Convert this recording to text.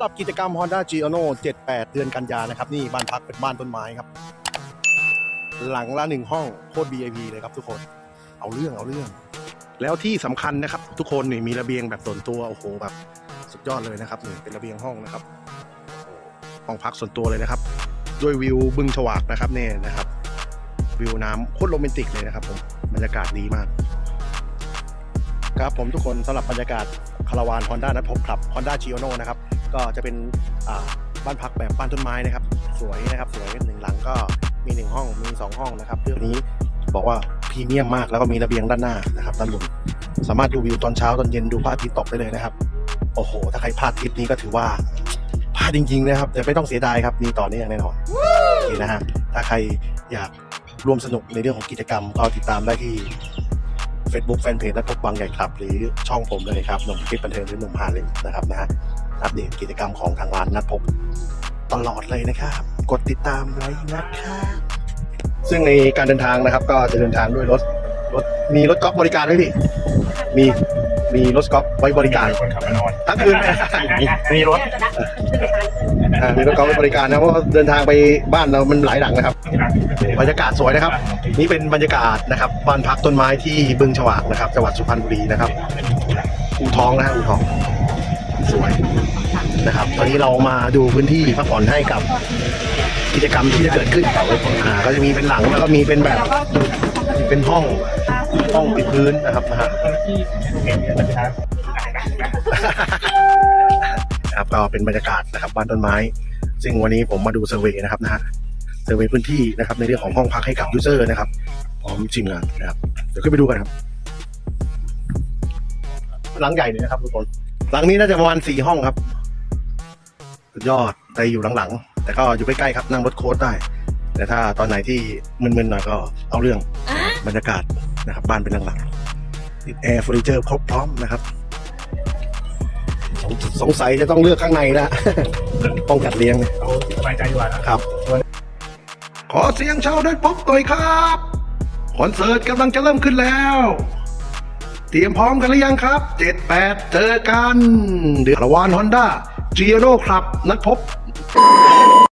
หรับกิจกรรม Honda g i o n o 78 เดือนกันยานะครับ นี่บ้านพักเป็นบ้านต้นไม้ครับ หลังละหนึ่งห้องโคตร VIP เลยครับทุกคน เอาเรื่องเอาเรื่อง แล้วที่สำคัญนะครับ ทุกคนนี่มีระเบียงแบบส่วนตัวโอ้โหแบบสุดยอดเลยนะครับนี่เป็นระเบียงห้องนะครับห้องพักส่วนตัวเลยนะครับด้วยวิวบึงฉวากนะครับเนี่ยนะครับ วิวน้ำโคตรโรแมนติกเลยนะครับผมบรรยากาศดีมาก ครับผมทุกคนสำหรับบรรยากาศคาราวาน Honda นัดพบครับ Honda g i o n o นะครับ ก็จะเป็นอ่าบ้านพักแบบบ้านต้นไม้นะครับ สวยนะครับสวยหนึ่งหลังก็มีหนึ่งห้องมีสองห้องนะครับเรื่องนี้บอกว่าพรีเมียมมากแล้วก็มีระเบียงด้านหน้านะครับด้านบนสามารถดูวิวตอนเช้าตอนเย็นดูพระอาทิตย์ตกได้เลยนะครับ โอ้โห ถ้าใครพลาดทริปนี้ก็ถือว่าพลาดจริงๆนะครับ แต่ไม่ต้องเสียดายครับมีต่อเนื่องแน่นอนโอเคนะฮะถ้าใครอยากร่วมสนุกในเรื่องของกิจกรรมก็ติดตามได้ที่ Facebook แฟนเพจนักพบบางใหญ่ครับ หรือช่องผมเลยครับหนุ่มคลิปบันเทิงหรือหนุ่มฮาเลมนะครับนะฮะอัปเดตกิจกรรมของทางร้านนัดพบตลอดเลยนะครับ กดติดตามไว้นะครับซึ่งในการเดินทางนะครับ ก็จะเดินทางด้วยรถรถมีรถกอล์ฟบริการไหมพี่มีมีรถกอล์ฟไว้บริการคนขับมานอนทั้งคืนมีรถอ่ามีรถกอล์ฟไว้บริการนะเพราะว่าเดินทางไปบ้านเรามันหลายหลังนะครับ บรรยากาศสวยนะครับ นี่เป็นบรรยากาศนะครับบ้านพักต้นไม้ที่บึงฉวากนะครับจังหวัดสุพรรณบุรีนะครับอู่ทองนะฮะอู่ทองสวยนะครับ ตอนนี้เรามาดูพื้นที่พักผ่อนให้กับกิจกรรมที่จะเกิดขึ้นอ่าก็จะมีเป็นหลังแล้วก็มีเป็นแบบเป็นห้องห้องปิดพื้นนะครับนะฮะนะครับก็เป็นบรรยากาศนะครับบ้านต้นไม้ ซึ่งวันนี้ผมมาดูเซอร์เวย์นะครับนะฮะเซอร์เวย์พื้นที่นะครับในเรื่องของห้องพักให้กับยูเซอร์นะครับพร้อมทีมงานนะครับเดี๋ยวขึ้นไปดูกันครับหลังใหญ่เลยนะครับทุกคนหลังนี้น่าจะประมาณสี่ห้องครับสุดยอดแต่อยู่หลังๆแต่ก็อยู่ใกล้ๆครับนั่งรถโค้ดได้ แต่ถ้าตอนไหนที่มึนๆหน่อยก็เอาเรื่องบรรยากาศนะครับ บ้านเป็นหลังๆติดแอร์เฟอร์นิเจอร์ครบพร้อมนะครับสงสงสัยจะต้องเลือกข้างในละ ต้องจัดเลี้ยงเราสบายใจดีกว่านะครับ ขอเสียงชาวเดนพบหน่อยครับคอนเสิร์ตกำลังจะเริ่มขึ้นแล้ว เตรียมพร้อมกันหรือยังครับเจ็ดแปดเจอกันเดือรวานฮอนด้าจีโร่ครับนัดพบ